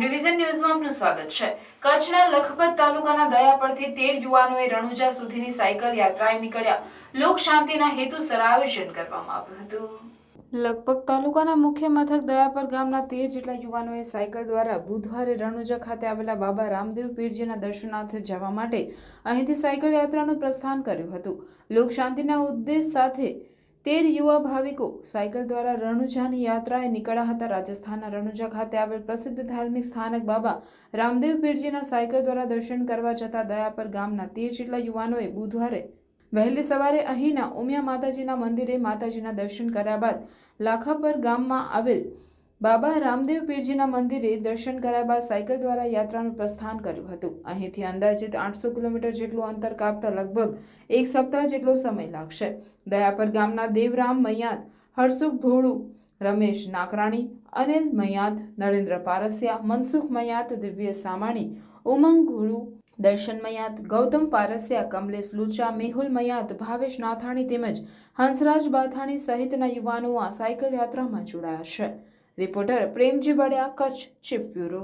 Division ન્યૂઝમાં આપનું સ્વાગત છે. કચ્છના લખપત તાલુકાના દયાપરથી તેર યુવાનોએ રણુજા સુધીની સાયકલ યાત્રાએ નીકળ્યા. લોક શાંતિના હેતુસર આયોજન કરવામાં આવ્યું હતું. લગભગ તાલુકાના મુખ્ય મથક દયાપર ગામના તેર જેટલા યુવાનોએ સાયકલ દ્વારા બુધવારે રણુજા ખાતે આવેલા બાબા રામદેવ પીરજીના દર્શનાર્થે જવા માટે અહીંથી સાયકલ યાત્રાનું પ્રસ્થાન કર્યું હતું. લોક શાંતિના ઉદ્દેશ સાથે તેર યુવા ભાવિકો સાયકલ દ્વારા રણુજાની યાત્રાએ નીકળ્યા હતા. રાજસ્થાનના રણુજા ખાતે આવેલ પ્રસિદ્ધ ધાર્મિક સ્થાનક બાબા રામદેવ પીરજીના સાયકલ દ્વારા દર્શન કરવા જતા દયાપર ગામના તેર જેટલા યુવાનોએ બુધવારે વહેલી સવારે અહીંના ઉમિયા માતાજીના મંદિરે માતાજીના દર્શન કર્યા બાદ લાખાપર ગામમાં આવેલ બાબા રામદેવ પીરજીના મંદિરે દર્શન કર્યા બાદ સાયકલ દ્વારા યાત્રાનું પ્રસ્થાન કર્યું હતું. અહીંથી અંદાજિત આઠસો કિલોમીટર જેટલું અંતર કાપતા લગભગ એક સપ્તાહ જેટલો સમય લાગશે. દયાપર ગામના દેવરામ મૈયાત હરસુખ ધોળુ, રમેશ નાકરાણી, અનિલ મૈયાત નરેન્દ્ર પારસિયા, મનસુખ મૈયાત દિવ્ય સામાણી, ઉમંગ ગુરુ દર્શન મયાત ગૌતમ પારસિયા, કમલેશ લુચા, મેહુલ મયાત ભાવેશ નાથાણી તેમજ હંસરાજ બાથાણી સહિતના યુવાનો આ સાયકલ યાત્રામાં જોડાયા છે. Reporter Premji Baliya Kutch chief bureau